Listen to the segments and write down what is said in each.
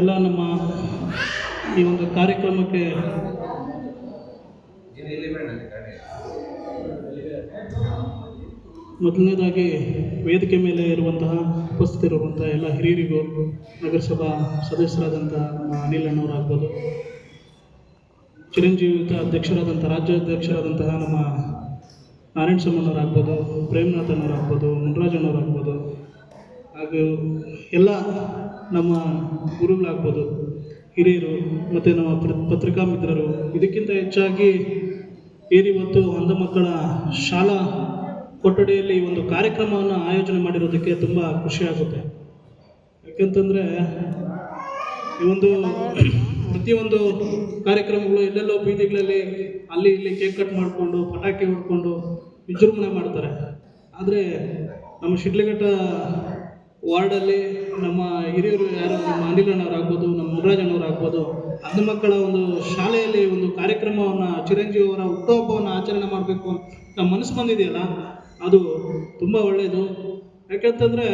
ಎಲ್ಲ ನಮ್ಮ ಈ ಒಂದು ಕಾರ್ಯಕ್ರಮಕ್ಕೆ ಮೊದಲನೇದಾಗಿ ವೇದಿಕೆ ಮೇಲೆ ಇರುವಂತಹ ಉಪಸ್ಥಿತಿರುವಂತಹ ಎಲ್ಲ ಹಿರಿಯರಿಗೂ ನಗರಸಭಾ ಸದಸ್ಯರಾದಂಥ ನಮ್ಮ ಅನಿಲ್ ಅಣ್ಣವರಾಗ್ಬೋದು, ಚಿರಂಜೀವಿತ ಅಧ್ಯಕ್ಷರಾದಂಥ, ರಾಜ್ಯಾಧ್ಯಕ್ಷರಾದಂತಹ ನಮ್ಮ ನಾರಾಯಣ ಸಮ್ಮಣ್ಣವರಾಗ್ಬೋದು ಪ್ರೇಮನಾಥ್ ಅಣ್ಣವರಾಗ್ಬೋದು, ಮುನ್ರಾಜ್ ಅಣ್ಣವರಾಗ್ಬೋದು, ಹಾಗೂ ಎಲ್ಲ ನಮ್ಮ ಗುರುಗಳಾಗ್ಬೋದು, ಹಿರಿಯರು ಮತ್ತು ನಮ್ಮ ಪತ್ರಿಕಾ ಮಿತ್ರರು, ಇದಕ್ಕಿಂತ ಹೆಚ್ಚಾಗಿ ಏರಿವತ್ತು ಅಂಧ ಮಕ್ಕಳ ಶಾಲಾ ಕೊಠಡಿಯಲ್ಲಿ ಒಂದು ಕಾರ್ಯಕ್ರಮವನ್ನು ಆಯೋಜನೆ ಮಾಡಿರೋದಕ್ಕೆ ತುಂಬ ಖುಷಿಯಾಗುತ್ತೆ ಯಾಕೆಂತಂದರೆ ಈ ಒಂದು ಪ್ರತಿಯೊಂದು ಕಾರ್ಯಕ್ರಮಗಳು ಎಲ್ಲೆಲ್ಲೋ ಬೀದಿಗಳಲ್ಲಿ ಅಲ್ಲಿ ಇಲ್ಲಿ ಕೇಕ್ ಕಟ್ ಮಾಡಿಕೊಂಡು, ಪಟಾಕಿ ಹೊಡ್ಕೊಂಡು ವಿಜೃಂಭಣೆ ಮಾಡ್ತಾರೆ. ಆದರೆ ನಮ್ಮ ಶಿಡ್ಲಘಟ್ಟ ವಾರ್ಡಲ್ಲಿ ನಮ್ಮ ಹಿರಿಯರು ಯಾರು, ನಮ್ಮ ಅನಿಲ್ ಅಣ್ಣವರಾಗ್ಬೋದು ನಮ್ಮ ಮುನ್ರಾಜ್ ಅಣ್ಣವರಾಗ್ಬೋದು ಅಂಧ ಮಕ್ಕಳ ಒಂದು ಶಾಲೆಯಲ್ಲಿ ಒಂದು ಕಾರ್ಯಕ್ರಮವನ್ನು ಚಿರಂಜೀವಿ ಅವರ ಹುಟ್ಟುಹಬ್ಬವನ್ನು ಆಚರಣೆ ಮಾಡಬೇಕು ಅಂತ ಮನಸ್ಸು ಬಂದಿದೆಯಲ್ಲ, ಅದು ತುಂಬ ಒಳ್ಳೆಯದು ಯಾಕೆಂತಂದರೆ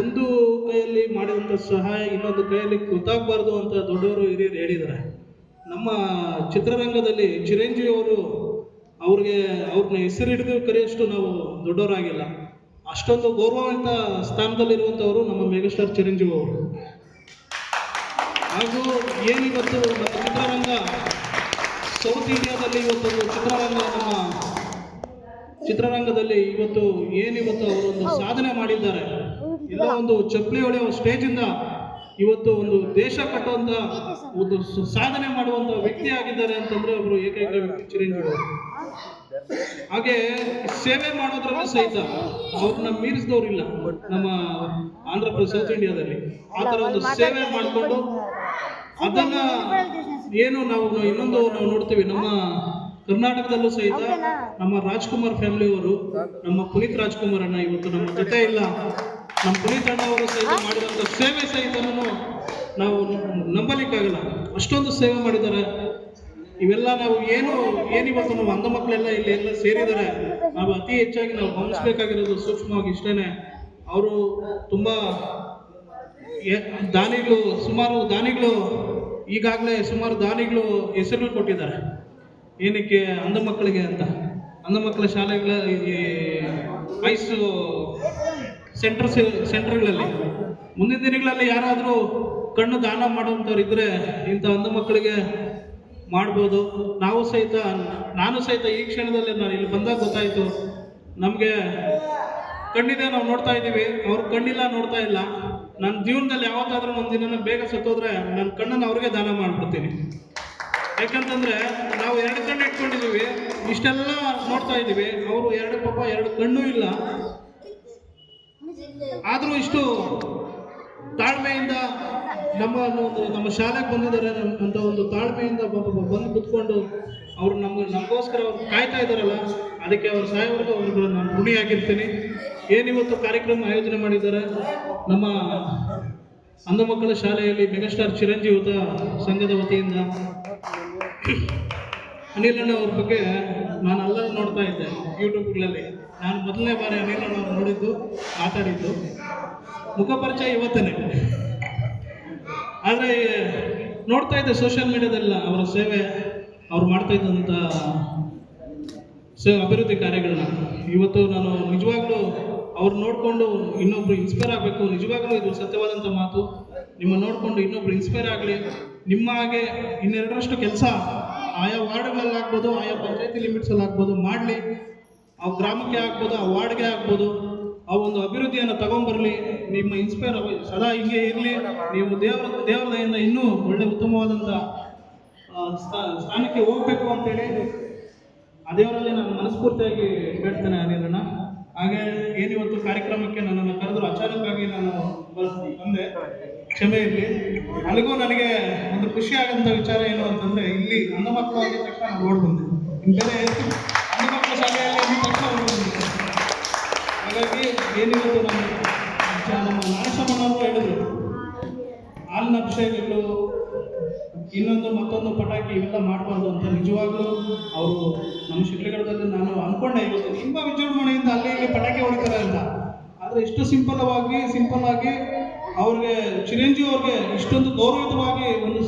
ಒಂದು ಕೈಯಲ್ಲಿ ಮಾಡಿದಂಥ ಸಹಾಯ ಇನ್ನೊಂದು ಕೈಯಲ್ಲಿ ಗೊತ್ತಾಗಬಾರ್ದು ಅಂತ ದೊಡ್ಡವರು ಹಿರಿಯರು ಹೇಳಿದ್ದಾರೆ. ನಮ್ಮ ಚಿತ್ರರಂಗದಲ್ಲಿ ಚಿರಂಜೀವಿ ಅವರು ಅವ್ರಿಗೆ ಅವ್ರನ್ನ ಹೆಸರಿಡಿದು ಕರೆಯಷ್ಟು ನಾವು ದೊಡ್ಡವರಾಗಿಲ್ಲ. ಅಷ್ಟೊಂದು ಗೌರವಾನ್ವಿತ ಸ್ಥಾನದಲ್ಲಿರುವಂಥವರು ನಮ್ಮ ಮೆಗಾಸ್ಟಾರ್ ಚಿರಂಜೀವಿ ಅವರು. ಹಾಗೂ ಏನಿವತ್ತು ನಮ್ಮ ಚಿತ್ರರಂಗ ಸೌತ್ ಇಂಡಿಯಾದಲ್ಲಿ ಇವತ್ತು ಚಿತ್ರರಂಗ ನಮ್ಮ ಚಿತ್ರರಂಗದಲ್ಲಿ ಇವತ್ತು ಏನಿವತ್ತು ಒಂದು ಸಾಧನೆ ಮಾಡಿದ್ದಾರೆ. ಎಲ್ಲ ಒಂದು ಚಪ್ಪಲಿ ಹೊಡೆಯುವ ಸ್ಟೇಜಿಂದ ಇವತ್ತು ಒಂದು ದೇಶ ಕಟ್ಟುವಂತ ಒಂದು ಸಾಧನೆ ಮಾಡುವಂತ ವ್ಯಕ್ತಿ ಆಗಿದ್ದಾರೆ ಅಂತಂದ್ರೆ ಅವರು ಏಕೈಕ ವ್ಯಕ್ತಿ ಚಿರಂಜೀವಿ ಹಾಗೆ ಸೇವೆ ಮಾಡೋದ್ರಲ್ಲಿ ಸಹಿತ ಅವ್ರನ್ನ ಮೀರಿಸಿದವ್ರಿಲ್ಲ. ನಮ್ಮ ಆಂಧ್ರ ಪ್ರದೇಶ ಸೌತ್ ಇಂಡಿಯಾದಲ್ಲಿ ಆ ಥರ ಒಂದು ಸೇವೆ ಮಾಡಿಕೊಂಡು ಅದನ್ನ ಏನು ನಾವು ಇನ್ನೊಂದು ನಾವು ನೋಡ್ತೀವಿ. ನಮ್ಮ ಕರ್ನಾಟಕದಲ್ಲೂ ಸಹಿತ ನಮ್ಮ ರಾಜ್ಕುಮಾರ್ ಫ್ಯಾಮಿಲಿಯವರು, ನಮ್ಮ ಪುನೀತ್ ರಾಜ್ಕುಮಾರ್ ಅಣ್ಣ ಇವತ್ತು ನಮ್ಮ ಜೊತೆ ಇಲ್ಲ. ನಮ್ಮ ಪುನೀತ್ ಅಣ್ಣ ಅವರು ಸಹಿತ ಮಾಡಿದಂಥ ಸೇವೆ ಸಹಿತ ನಾವು ನಂಬಲಿಕ್ಕಾಗಲ್ಲ. ಅಷ್ಟೊಂದು ಸೇವೆ ಮಾಡಿದ್ದಾರೆ. ಇವೆಲ್ಲ ನಾವು ಏನು ಏನಿವತ್ತು ನಾವು ಅಂಧ ಮಕ್ಕಳೆಲ್ಲ ಇಲ್ಲಿ ಎಲ್ಲ ಸೇರಿದ್ದಾರೆ. ನಾವು ಅತಿ ಹೆಚ್ಚಾಗಿ ನಾವು ಗಮನಿಸಬೇಕಾಗಿರೋದು ಸೂಕ್ಷ್ಮವಾಗಿ ಇಷ್ಟೇನೆ. ಅವರು ತುಂಬ ದಾನಿಗಳು, ಸುಮಾರು ದಾನಿಗಳು, ಈಗಾಗಲೇ ಸುಮಾರು ದಾನಿಗಳು ಹೆಸರು ಕೊಟ್ಟಿದ್ದಾರೆ. ಏನಕ್ಕೆ ಅಂಧ ಮಕ್ಕಳಿಗೆ ಅಂತ? ಅಂಧ ಮಕ್ಕಳ ಶಾಲೆಗಳ ಈ ವಯಸ್ಸು ಸೆಂಟರ್ಸ್ ಸೆಂಟರ್ಗಳಲ್ಲಿ ಮುಂದಿನ ದಿನಗಳಲ್ಲಿ ಯಾರಾದರೂ ಕಣ್ಣು ದಾನ ಮಾಡುವಂಥವ್ರು ಇದ್ದರೆ ಇಂಥ ಅಂಧ ಮಕ್ಕಳಿಗೆ ಮಾಡ್ಬೋದು. ನಾವು ಸಹಿತ, ನಾನು ಸಹಿತ ಈ ಕ್ಷಣದಲ್ಲಿ ನಾನು ಇಲ್ಲಿ ಬಂದಾಗ ಗೊತ್ತಾಯಿತು. ನಮಗೆ ಕಣ್ಣಿದೆ ನಾವು ನೋಡ್ತಾ ಇದ್ದೀವಿ. ಅವ್ರ ಕಣ್ಣಿಲ್ಲ ನೋಡ್ತಾ ಇಲ್ಲ. ನನ್ನ ಜೀವನದಲ್ಲಿ ಯಾವತ್ತಾದ್ರೂ ಒಂದು ದಿನ ಬೇಗ ಸತ್ತೋದ್ರೆ ನನ್ನ ಕಣ್ಣನ್ನು ಅವ್ರಿಗೆ ದಾನ ಮಾಡ್ಬಿಡ್ತೀನಿ. ಯಾಕಂತಂದ್ರೆ ನಾವು ಎರಡು ಕಣ್ಣು ಇಟ್ಕೊಂಡಿದ್ದೀವಿ. ಇಷ್ಟೆಲ್ಲ ನೋಡ್ತಾ ಇದ್ದೀವಿ. ಅವರು ಎರಡು ಪಾಪ, ಎರಡು ಕಣ್ಣು ಇಲ್ಲ. ಆದರೂ ಇಷ್ಟು ತಾಳ್ಮೆಯಿಂದ ನಮ್ಮ ಒಂದು, ನಮ್ಮ ಶಾಲೆಗೆ ಬಂದಿದ್ದಾರೆ ಅಂತ ಒಂದು ತಾಳ್ಮೆಯಿಂದ ಬಂದು ಕುತ್ಕೊಂಡು ಅವರು ನಮ್ಗೆ ನಮಗೋಸ್ಕರ ಅವ್ರು ಕಾಯ್ತಾ ಇದ್ದಾರಲ್ಲ, ಅದಕ್ಕೆ ಅವ್ರ ಸಾಯೋವರೆಗೂ ಅವ್ರಿಗೆ ನಾನು ಋಣಿಯಾಗಿರ್ತೀನಿ ಏನಿವತ್ತು ಕಾರ್ಯಕ್ರಮ ಆಯೋಜನೆ ಮಾಡಿದ್ದಾರೆ? ನಮ್ಮ ಅಂಧ ಮಕ್ಕಳ ಶಾಲೆಯಲ್ಲಿ ಮೆಗಾಸ್ಟಾರ್ ಚಿರಂಜೀವಿತ ಸಂಘದ ವತಿಯಿಂದ ಅನಿಲಣ್ಣ ಅವ್ರ ಬಗ್ಗೆ ನಾನು ಅಲ್ಲ ನೋಡ್ತಾ ಇದ್ದೆ ಯೂಟ್ಯೂಬ್ಗಳಲ್ಲಿ. ನಾನು ಮೊದಲನೇ ಬಾರಿ ಅನಿಲಣ್ಣ ಅವ್ರು ನೋಡಿದ್ದು, ಮಾತಾಡಿದ್ದು. ಮುಖಪರಿಚಯ ಇವತ್ತನೇ. ಆದರೆ ನೋಡ್ತಾ ಇದ್ದೆ ಸೋಷಿಯಲ್ ಮೀಡಿಯಾದಲ್ಲ ಅವರ ಸೇವೆ, ಅವ್ರು ಮಾಡ್ತಾ ಇದ್ದಂಥ ಸೇ ಅಭಿವೃದ್ಧಿ ಕಾರ್ಯಗಳನ್ನ. ಇವತ್ತು ನಾನು ನಿಜವಾಗ್ಲೂ ಅವ್ರು ನೋಡಿಕೊಂಡು ಇನ್ನೊಬ್ರು ಇನ್ಸ್ಪೈರ್ ಆಗಬೇಕು. ನಿಜವಾಗ್ಲೂ ಇದು ಸತ್ಯವಾದಂಥ ಮಾತು. ನಿಮ್ಮ ನೋಡಿಕೊಂಡು ಇನ್ನೊಬ್ರು ಇನ್ಸ್ಪೈರ್ ಆಗಲಿ. ನಿಮ್ಮ ಹಾಗೆ ಇನ್ನೆರಡರಷ್ಟು ಕೆಲಸ ಆಯಾ ವಾರ್ಡ್ಗಳಲ್ಲಿ ಆಗ್ಬೋದು, ಆಯಾ ಪಂಚಾಯತಿ ಲಿಮಿಟ್ಸಲ್ಲಿ ಆಗ್ಬೋದು, ಮಾಡಲಿ. ಆ ಗ್ರಾಮಕ್ಕೆ ಆಗ್ಬೋದು, ಆ ವಾರ್ಡ್ಗೆ ಆಗ್ಬೋದು. ಆ ಒಂದು ಅಭಿವೃದ್ಧಿಯನ್ನು ತಗೊಂಬರಲಿ. ನಿಮ್ಮ ಇನ್ಸ್ಪೈರ್ ಸದಾ ಹಿಂಗೆ ಇರಲಿ. ನೀವು ದೇವರ ದೇವದೆಯಿಂದ ಇನ್ನೂ ಒಳ್ಳೆ ಉತ್ತಮವಾದಂಥ ಸ್ಥಾನಕ್ಕೆ ಹೋಗ್ಬೇಕು ಅಂತೇಳಿ ಆ ದೇವರಲ್ಲಿ ನಾನು ಮನಸ್ಫೂರ್ತಿಯಾಗಿ ಬೇಡ್ತೇನೆ ಅನಿಲಣ್ಣ. ಹಾಗೆ ಏನಿವತ್ತು ಕಾರ್ಯಕ್ರಮಕ್ಕೆ ನನ್ನನ್ನು ಕರೆದ್ರು ಅಚಾನಕ್ಕಾಗಿ ನಾನು ಬಂದೆ ಕ್ಷಮೆ ಇರಲಿ. ನನಗೂ ನನಗೆ ಒಂದು ಖುಷಿ ವಿಚಾರ ಏನು ಅಂತಂದ್ರೆ, ಇಲ್ಲಿ ನನ್ನ ಮಕ್ಕಳು ಅಂದ ತಕ್ಷಣ ಓಡ್ ಬಂದೆ ಬೇರೆ ನಿಜವಾಗ್ಲೂ ಅವರು ನಮ್ಮ ಶಿಕ್ಷಕರಲ್ಲಿ ನಾನು ಅನ್ಕೊಂಡೆ ಇವತ್ತು ತುಂಬ ವಿಜೃಂಭಣೆಯಿಂದ ಅಲ್ಲಿ ಇಲ್ಲಿ ಪಟಾಕಿ ಹೊಡಿತಾರೆ ಅಂತ. ಆದರೆ ಇಷ್ಟು ಸಿಂಪಲ್ ಆಗಿ ಸಿಂಪಲ್ ಆಗಿ ಅವ್ರಿಗೆ ಚಿರಂಜೀವಿ ಅವ್ರಿಗೆ ಇಷ್ಟೊಂದು ಗೌರವಯುತವಾಗಿ ಒಂದು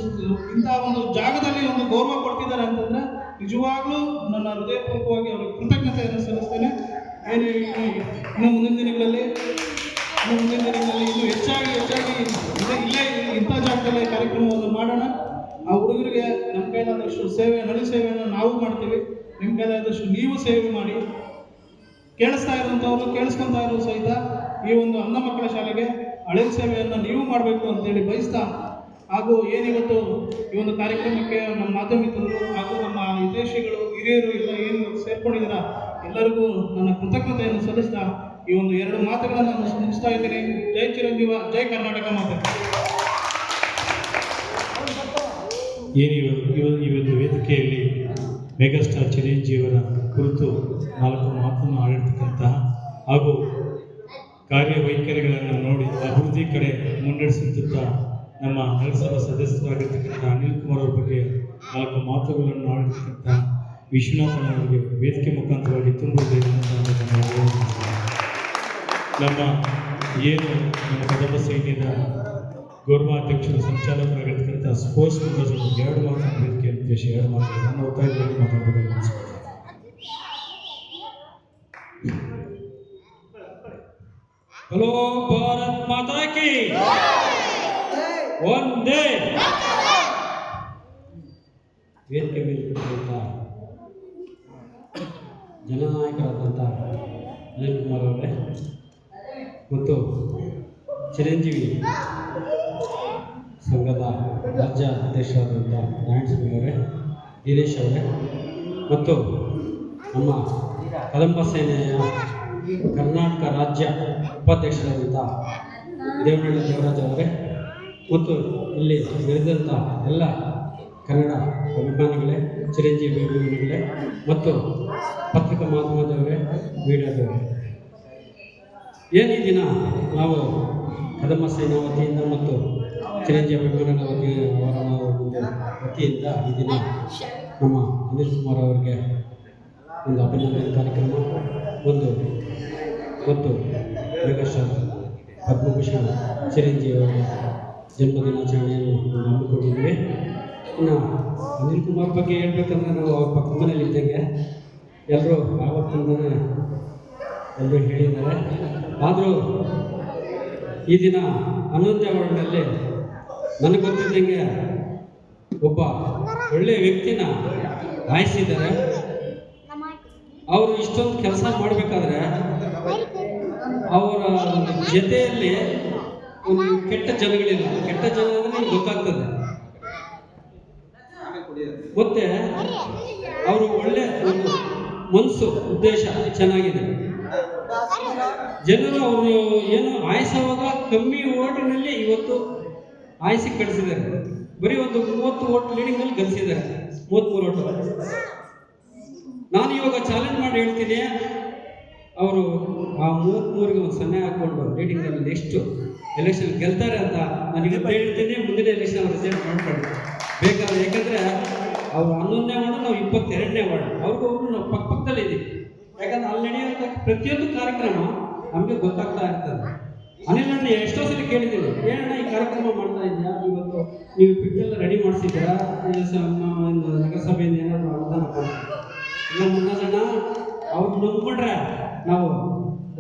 ಇಂತಹ ಒಂದು ಜಾಗದಲ್ಲಿ ಒಂದು ಗೌರವ ಕೊಡ್ತಿದ್ದಾರೆ ಅಂತಂದ್ರೆ ನಿಜವಾಗ್ಲೂ ನನ್ನ ಹೃದಯಪೂರ್ವಕವಾಗಿ ಅವ್ರಿಗೆ ಕೃತಜ್ಞತೆಯನ್ನು ಸಲ್ಲಿಸ್ತೇನೆ. ಏನು ಇನ್ನು ಮುಂದಿನ ದಿನಗಳಲ್ಲಿ, ಇನ್ನು ಮುಂದಿನ ದಿನಗಳಲ್ಲಿ ಇನ್ನೂ ಹೆಚ್ಚಾಗಿ ಹೆಚ್ಚಾಗಿ ಇಲ್ಲೇ ಇಂಥ ಜಾಗದಲ್ಲಿ ಕಾರ್ಯಕ್ರಮವನ್ನು ಮಾಡೋಣ ಆ ಹುಡುಗರಿಗೆ ನಮ್ಮ ಕೈಲಾದಷ್ಟು ಸೇವೆ ಹಳಿ ಸೇವೆಯನ್ನು ನಾವು ಮಾಡ್ತೀವಿ ನಿಮ್ಮ ಕೈಲಾದಷ್ಟು ನೀವು ಸೇವೆ ಮಾಡಿ. ಕೇಳಿಸ್ತಾ ಇರುವಂಥವ್ರು ಕೇಳಿಸ್ಕೊತಾ ಇರೋ ಸಹಿತ ಈ ಒಂದು ಅಂಧ ಮಕ್ಕಳ ಶಾಲೆಗೆ ಹಳೆ ಸೇವೆಯನ್ನು ನೀವು ಮಾಡಬೇಕು ಅಂತೇಳಿ ಬಯಸ್ತಾ ಹಾಗೂ ಏನಿವತ್ತು ಈ ಒಂದು ಕಾರ್ಯಕ್ರಮಕ್ಕೆ ನಮ್ಮ ಮಾಧ್ಯಮಿಕರು ಹಾಗೂ ನಮ್ಮ ಹಿತೇಶಿಗಳು ಹಿರಿಯರು ಎಲ್ಲ ಏನು ಸೇರ್ಕೊಂಡಿದ್ದೀರಾ, ಎಲ್ಲರಿಗೂ ನನ್ನ ಕೃತಜ್ಞತೆಯನ್ನು ಸಲ್ಲಿಸ್ತಾ ಈ ಒಂದು ಎರಡು ಮಾತುಗಳನ್ನು ನಾನು ಸ್ಮರಿಸ್ತಾ ಇದ್ದೀನಿ. ಜೈ ಚಿರಂಜೀವ, ಜೈ ಕರ್ನಾಟಕ ಮಾತೆ. ಏನು ಇವತ್ತು ಇವ- ಒಂದು ವೇದಿಕೆಯಲ್ಲಿ ಮೆಗಾಸ್ಟಾರ್ ಚಿರಂಜೀವರ ಕುರಿತು ನಾಲ್ಕು ಮಾತನ್ನು ಆಡಿರ್ತಕ್ಕಂತಹ ಹಾಗೂ ಕಾರ್ಯವೈಖರಿಗಳನ್ನು ನೋಡಿ ಅಭಿವೃದ್ಧಿ ಕಡೆ ಮುನ್ನಡೆಸುತ್ತಿದ್ದ ನಮ್ಮ ನಗರಸಭಾ ಸದಸ್ಯರಾಗಿರ್ತಕ್ಕಂಥ ಅನಿಲ್ ಕುಮಾರ್ ಅವರ ಬಗ್ಗೆ ನಾಲ್ಕು ಮಾತುಗಳನ್ನು ಆಡಿರ್ತಕ್ಕಂಥ ವಿಶ್ವನಾಥನ್ ಅವರಿಗೆ ವೇದಿಕೆ ಮುಖಾಂತರವಾಗಿ ತುಂಬ ಧನ್ಯವಾದಗಳನ್ನು ನಮ್ಮ ಏನು ನಮ್ಮ ಕದಬ ಸೈನ್ಯದ ಗೌರವಾಧ್ಯಕ್ಷರು ಸಂಚಾಲಕರಾಗಿರ್ತಕ್ಕಂಥ ಸ್ಪೋರ್ಟ್ಸ್ ಮೆಂಬರ್ಸ್ ಎರಡು ಮಾತು ವೇದಿಕೆ ಉದ್ದೇಶ ಎರಡು ಮಾತು ನನ್ನ ಒತ್ತಾಯದಲ್ಲಿ ಮಾತಾಡಬೇಕು ಅನಿಸ್ಕೊಳ್ತೀನಿ ಹಲೋ ಭಾರತ್ ಮಾತಾ ಕಿ ಒಂದೇ ವೇದಿಕೆ ಮೇಲೆ ಕೂತಿರುವಂಥ ಜನನಾಯಕರಾದಂಥ ಅನಿಲ್ ಕುಮಾರ್ ಅವರೇ ಮತ್ತು ಚಿರಂಜೀವಿ ಸಂಘದ ರಾಜ್ಯ ಅಧ್ಯಕ್ಷರಾದಂಥ ನಾರಾಯಣಸ್ವಾಮಿ ಅವರೇ ದಿನೇಶ್ ಅವರೇ, ಮತ್ತು ನಮ್ಮ ಕದಂಬ ಸೇನೆಯ ಕರ್ನಾಟಕ ರಾಜ್ಯ ಉಪಾಧ್ಯಕ್ಷರಾದಂಥ ದೇವನಹಳ್ಳಿ ದೇವರಾಜ್ ಅವರೇ, ಮತ್ತು ಇಲ್ಲಿ ನೆರೆದಂಥ ಎಲ್ಲ ಕನ್ನಡ ಅಭಿಮಾನಿಗಳೇ, ಚಿರಂಜೀವಿ ಅಭಿಮಾನಿಗಳೇ, ಮತ್ತು ಪತ್ರಿಕಾ ಮಾಧ್ಯಮದವರೇ, ಮೀಡಿಯಾದವರೇ. ಏನು ದಿನ ನಾವು ಕದಂಬ ಸೇನಾ ವತಿಯಿಂದ ಮತ್ತು ಚಿರಂಜೀವಿ ಬೆಂಗಳೂರಿನ ವತಿ ಅವರ ಒಂದು ವತಿಯಿಂದ ಈ ದಿನ ನಮ್ಮ ಅನಿಲ್ ಕುಮಾರ್ ಅವರಿಗೆ ಒಂದು ಅಭಿನಂದನೆ ಕಾರ್ಯಕ್ರಮ. ಒಂದು ಮತ್ತು ಮೆಗಾಸ್ಟಾರ್ ಪದ್ಮಭೂಷಣ ಚಿರಂಜೀವಿ ಅವರ ಜನ್ಮದಿನಾಚರಣೆಯನ್ನು ನಾವು ಹಮ್ಮಿಕೊಂಡಿದ್ವಿ ಇನ್ನು ಅನಿಲ್ ಕುಮಾರ್ ಬಗ್ಗೆ ಹೇಳ್ಬೇಕಂದ್ರೆ ನಾವು ಅವ್ರ ಪಕ್ಕ ಮನೇಲಿ ಇದ್ದಂಗೆ ಎಲ್ಲರೂ ಆವತ್ತಿಂದನೇ ಎಲ್ಲರೂ ಹೇಳಿದ್ದಾರೆ. ಆದರೂ ಈ ದಿನ ಹನ್ನೊಂದನೇ ವಾರ್ಡ್ನಲ್ಲಿ ನನಗೆ ಗೊತ್ತಿದ್ದಂಗೆ ಒಬ್ಬ ಒಳ್ಳೆಯ ವ್ಯಕ್ತಿನ ಆಯ್ಸಿದ್ದಾರೆ ಅವರು ಇಷ್ಟೊಂದು ಕೆಲಸ ಮಾಡಬೇಕಾದ್ರೆ ಅವರ ಜೊತೆಯಲ್ಲಿ ಒಂದು ಕೆಟ್ಟ ಜನಗಳಿಲ್ಲ. ಕೆಟ್ಟ ಜನ ಅಂದ್ರೆ ಗೊತ್ತಾಗ್ತದೆ. ಮತ್ತೆ ಅವರು ಒಳ್ಳೆ ಮನಸ್ಸು ಉದ್ದೇಶ ಚೆನ್ನಾಗಿದೆ. ಜನರು ಅವರು ಏನು ಆಯಸವಾದ ಕಮ್ಮಿ ಓಟಿನಲ್ಲಿ ಇವತ್ತು ಆಯ್ಸಿ ಕಳಿಸಿದ್ದಾರೆ. ಬರೀ ಒಂದು ಮೂವತ್ತು ಓಟ್ ಲೀಡಿಂಗಲ್ಲಿ ಗಳಿಸಿದ್ದಾರೆ. ಮೂವತ್ಮೂರು ಓಟ್ ನಾನು ಇವಾಗ ಚಾಲೆಂಜ್ ಮಾಡಿ ಹೇಳ್ತೀನಿ, ಅವರು ಆ ಮೂವತ್ಮೂರಿಗೆ ಒಂದು ಸೊನ್ನೆ ಹಾಕ್ಕೊಂಡು ಲೀಡಿಂಗಲ್ಲಿ ನೆಕ್ಸ್ಟು ಎಲೆಕ್ಷನ್ ಗೆಲ್ತಾರೆ ಅಂತ ನಾನು ಇವತ್ತು ಹೇಳ್ತೀನಿ, ಮುಂದಿನ ಎಲೆಕ್ಷನ್ ರಿಸಲ್ಟ್ ಮಾಡ್ಕೊಳ್ಳಿ. ಬೇಕಾದ್ರೆ ಯಾಕಂದ್ರೆ ಅವ್ರು ಹನ್ನೊಂದನೇ ವಾರ್ಡು ನಾವು ಇಪ್ಪತ್ತೆರಡನೇ ವಾರ್ಡು ಅವ್ರಿಗೂ ಅವರು ನಾವು ಪಕ್ಕ ಪಕ್ಕದಲ್ಲಿ ಇದ್ದೀವಿ ಯಾಕಂದ್ರೆ ಅಲ್ಲಿ ನಡೆಯುವಂಥ ಪ್ರತಿಯೊಂದು ಕಾರ್ಯಕ್ರಮ ನಮಗೆ ಗೊತ್ತಾಗ್ತಾ ಇರ್ತದೆ. ಅನಿಲ್ ಅಣ್ಣ ಎಷ್ಟೋ ಸಲ ಕೇಳಿದ್ದೀನಿ ಏನಣ್ಣ ಕಾರ್ಯಕ್ರಮ ಮಾಡ್ತಾ ಇದ್ದೀಯಾ? ಇವತ್ತು ನೀವು ಪಿಟ್ಟೆಲ್ಲ ರೆಡಿ ಮಾಡಿಸಿದ್ದೀರಾ? ನಗರಸಭೆಯಿಂದ ಏನಾದರೂ ಅನುದಾನ ಮುನ್ನದಣ್ಣ ಅವ್ರು ನಂಬ್ಕೊಂಡ್ರೆ ನಾವು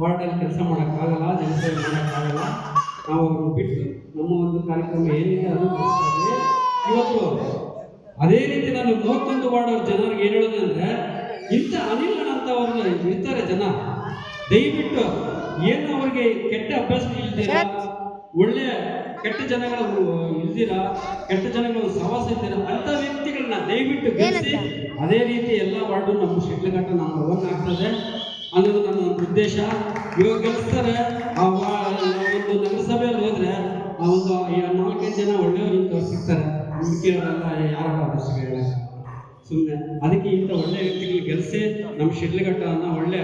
ವಾರ್ಡಲ್ಲಿ ಕೆಲಸ ಮಾಡೋಕ್ಕಾಗಲ್ಲ, ಜನಸೇವೆ ಮಾಡೋಕ್ಕಾಗಲ್ಲ. ನಾವು ಅವ್ರನ್ನ ಬಿಟ್ಟು ನಮ್ಮ ಒಂದು ಕಾರ್ಯಕ್ರಮ ಏನಿದೆ ಅದು ಇವತ್ತು ಅದೇ ರೀತಿ ನಾನು ಮೂವತ್ತೊಂದು ವಾರ್ಡ್ ಅವ್ರ ಜನರಿಗೆ ಏನು ಹೇಳೋದಂದ್ರೆ ಇಂಥ ಅನಿಲ್ ಅಂತವ್ರನ್ನ ಇರ್ತಾರೆ ಜನ. ದಯವಿಟ್ಟು ಏನು ಅವ್ರಿಗೆ ಕೆಟ್ಟ ಅಭ್ಯಾಸ ಇಲ್ದಿರ ಒಳ್ಳೆ ಕೆಟ್ಟ ಜನಗಳ ಇಲ್ದಿರ ಕೆಟ್ಟ ಜನಗಳ ಸಹವಾಸ ಇದ್ದೀರಾ ಅಂತ ವ್ಯಕ್ತಿಗಳನ್ನ ದಯವಿಟ್ಟು ಗೆಲ್ಲಿಸಿ ಅದೇ ರೀತಿ ಎಲ್ಲ ವಾರ್ಡು ನಮ್ಮ ಶಿಡ್ಲಘಟ್ಟ ನಮ್ಮ ಒನ್ ಆಗ್ತದೆ. ಅನ್ನೋದು ನನ್ನ ಒಂದು ಉದ್ದೇಶ. ಇವಾಗ ಗೆಲ್ಲಿಸ್ತಾರೆ ಆ ಒಂದು ನಗರಸಭೆಯಲ್ಲಿ ಹೋದ್ರೆ ಆ ಒಂದು ನಾಲ್ಕೈದು ಜನ ಒಳ್ಳೆಯವರು ಸಿಗ್ತಾರೆ ಕೇಳೋದಲ್ಲ ಯಾರ ಆದರ್ಶಗಳು ಸುಮ್ಮನೆ ಅದಕ್ಕೆ ಇಂಥ ಒಳ್ಳೆ ವ್ಯಕ್ತಿಗಳು ಗೆಲ್ಲಿಸಿ ನಮ್ಮ ಶಿಡ್ಲಘಟ್ಟವನ್ನು ಒಳ್ಳೆ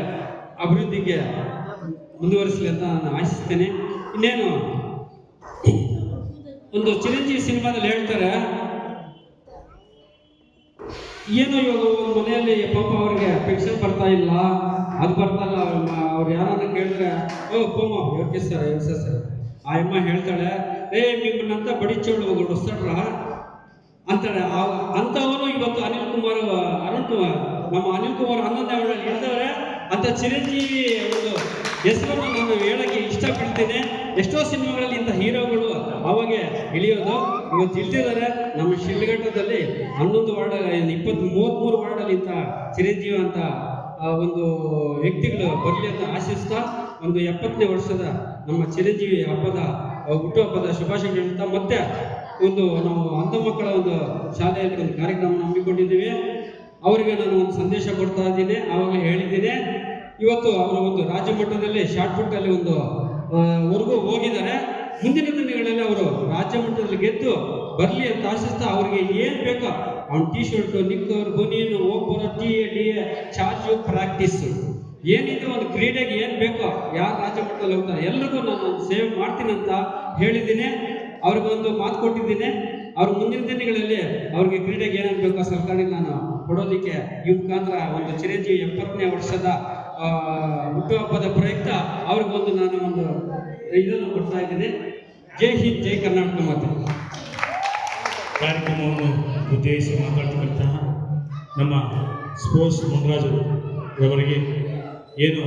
ಅಭಿವೃದ್ಧಿಗೆ ಮುಂದುವರಿಸಲಿ ಅಂತ ನಾನು ಆಶಿಸ್ತೇನೆ. ಇನ್ನೇನು? ಒಂದು ಚಿರಂಜೀವಿ ಸಿನಿಮಾದಲ್ಲಿ ಹೇಳ್ತಾರೆ, ಏನು ಇವಾಗ ಮನೆಯಲ್ಲಿ ಪಾಪ ಅವ್ರಿಗೆ ಪೆನ್ಷನ್ ಬರ್ತಾ ಇಲ್ಲ, ಅದು ಬರ್ತಾ ಇಲ್ಲ ಅವ್ರು ಯಾರನ್ನ ಕೇಳಿದ್ರೆ, ಓ, ಪೋಮ ಸರ್ ಸರ್ ಆ ಅಮ್ಮ ಹೇಳ್ತಾಳೆ, ಏ ನಿಮ್ಮನ್ನಂತ ಬಡಿಚೋಳು ಹೊಸ್ತಡ್ರ ಅಂತಾಳೆ. ಅಂಥವರು ಇವತ್ತು ಅನಿಲ್ ಕುಮಾರ್, ಅರುಣ್ ಕುಮಾರ್, ನಮ್ಮ ಅನಿಲ್ ಕುಮಾರ್ ಹನ್ನೊಂದನೇ ಅವರಲ್ಲಿ ಇರ್ತಾರೆ ಅಂತ ಚಿರಂಜೀವಿ ಒಂದು ಹೆಸರನ್ನು ನಾನು ಹೇಳಕ್ಕೆ ಇಷ್ಟಪಡ್ತೇನೆ. ಎಷ್ಟೋ ಸಿನಿಮಾಗಳಲ್ಲಿ ಇಂಥ ಹೀರೋಗಳು ಅವಾಗೆ ಇಳಿಯೋದು. ಇವತ್ತು ತಿಳಿದಿದ್ದಾರೆ, ನಮ್ಮ ಶಿಲ್ಘಟ್ಟದಲ್ಲಿ ಹನ್ನೊಂದು ವಾರ್ಡ್ ಇಪ್ಪತ್ತ್ ಮೂವತ್ತ್ಮೂರು ವಾರ್ಡಲ್ಲಿ ಇಂಥ ಚಿರಂಜೀವಿ ಅಂತ ಒಂದು ವ್ಯಕ್ತಿಗಳು ಬರಲಿ ಅಂತ ಆಶಿಸ್ತಾ ಒಂದು ಎಪ್ಪತ್ತನೇ ವರ್ಷದ ನಮ್ಮ ಚಿರಂಜೀವಿ ಹಬ್ಬದ ಹುಟ್ಟುಹಬ್ಬದ ಶುಭಾಶಯ ಹೇಳ್ತಾ ಮತ್ತೆ ಒಂದು ನಾವು ಅಂಧ ಮಕ್ಕಳ ಒಂದು ಶಾಲೆಯಲ್ಲಿ ಒಂದು ಕಾರ್ಯಕ್ರಮ ಹಮ್ಮಿಕೊಂಡಿದ್ದೀವಿ. ಅವರಿಗೆ ನಾನು ಒಂದು ಸಂದೇಶ ಕೊಡ್ತಾ ಇದ್ದೀನಿ ಆವಾಗ ಹೇಳಿದ್ದೀನಿ. ಇವತ್ತು ಅವರು ಒಂದು ರಾಜ್ಯ ಮಟ್ಟದಲ್ಲಿ ಶಾರ್ಟ್ ಅಲ್ಲಿ ಒಂದು ವರೆಗೂ ಹೋಗಿದ್ದಾರೆ. ಮುಂದಿನ ದಿನಗಳಲ್ಲಿ ಅವರು ರಾಜ್ಯ ಮಟ್ಟದಲ್ಲಿ ಗೆದ್ದು ಬರಲಿ ಅಂತ ಆಶಿಸ್ತಾ ಅವ್ರಿಗೆ ಏನು ಬೇಕೋ ಅವ್ನ ಟಿ ಶರ್ಟು ನಿಕ್ಕರ್ ಬನಿಯನು ಹೋಗ್ಬರೋ ಎ ಡಿ ಚಾರ್ಜು ಪ್ರಾಕ್ಟೀಸು ಏನಿದೆ ಒಂದು ಕ್ರೀಡೆಗೆ ಏನು ಬೇಕೋ ಯಾರು ರಾಜ್ಯ ಮಟ್ಟದಲ್ಲಿ ಹೋಗ್ತಾರೆ ಎಲ್ರಿಗೂ ನಾನು ಸೇವ್ ಮಾಡ್ತೀನಿ ಅಂತ ಹೇಳಿದ್ದೀನಿ. ಅವ್ರಿಗೊಂದು ಮಾತು ಕೊಟ್ಟಿದ್ದೀನಿ. ಅವ್ರ ಮುಂದಿನ ದಿನಗಳಲ್ಲಿ ಅವ್ರಿಗೆ ಕ್ರೀಡೆಗೆ ಏನೇನು ಬೇಕೋ ಸರ್ಕಾರಕ್ಕೆ ನಾನು ಕೊಡೋದಕ್ಕೆ ಈ ಒಂದು ಚಿರಂಜೀವಿ ಎಪ್ಪತ್ತನೇ ವರ್ಷದ ಹುಟ್ಟುಹಬ್ಬದ ಪ್ರಯುಕ್ತ ಅವ್ರಿಗೊಂದು ನಾನು ಒಂದು ಇದನ್ನು ಕೊಡ್ತಾ ಇದ್ದೇನೆ ಜೈ ಹಿಂದ್, ಜೈ ಕರ್ನಾಟಕ ಮಾತೆ. ಕಾರ್ಯಕ್ರಮವನ್ನು ಉದ್ದೇಶಿಸಿ ಮಾತಾಡ್ತಕ್ಕಂತಹ ನಮ್ಮ ಸ್ಪೋರ್ಟ್ಸ್ ಮುನ್ರಾಜು ಅವರಿಗೆ ಏನು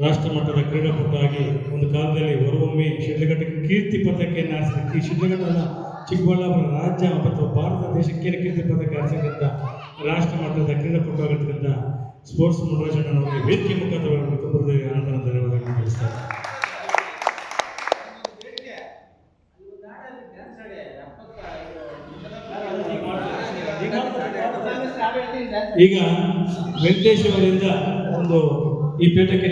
ರಾಷ್ಟ್ರ ಮಟ್ಟದ ಕ್ರೀಡಾಪಟುವಾಗಿ ಒಂದು ಕಾಲದಲ್ಲಿ ಹೊರವೊಮ್ಮೆ ಶಿಡ್ಲಘಟ್ಟಕ್ಕೆ ಕೀರ್ತಿ ಪದಕೆಯನ್ನು ಆರಿಸಿದ ಈ ಶಿಡ್ಲಘಟ್ಟದ ಚಿಕ್ಕಬಳ್ಳಾಪುರ ರಾಜ್ಯ ಮತ್ತು ಭಾರತ ದೇಶಕ್ಕೆ ಕೀರ್ತಿ ಪದಕ ಆರಿಸಿದ್ದ ರಾಷ್ಟ್ರ ಮಟ್ಟದ ಕ್ರೀಡಾಪಟು ಆಗಿರ್ತಕ್ಕಂಥ ಸ್ಪೋರ್ಟ್ಸ್ ಅವರಿಗೆ ವೇದಿಕೆ ಮುಖಾಂತರ ತುಂಬ ಆನಂದ ಧನ್ಯವಾದಗಳನ್ನು ತಿಳಿಸ್ತಾರೆ ಈಗ ವೆಂಕಟೇಶ್ ಒಂದು ಈ ಪೀಠಕ್ಕೆ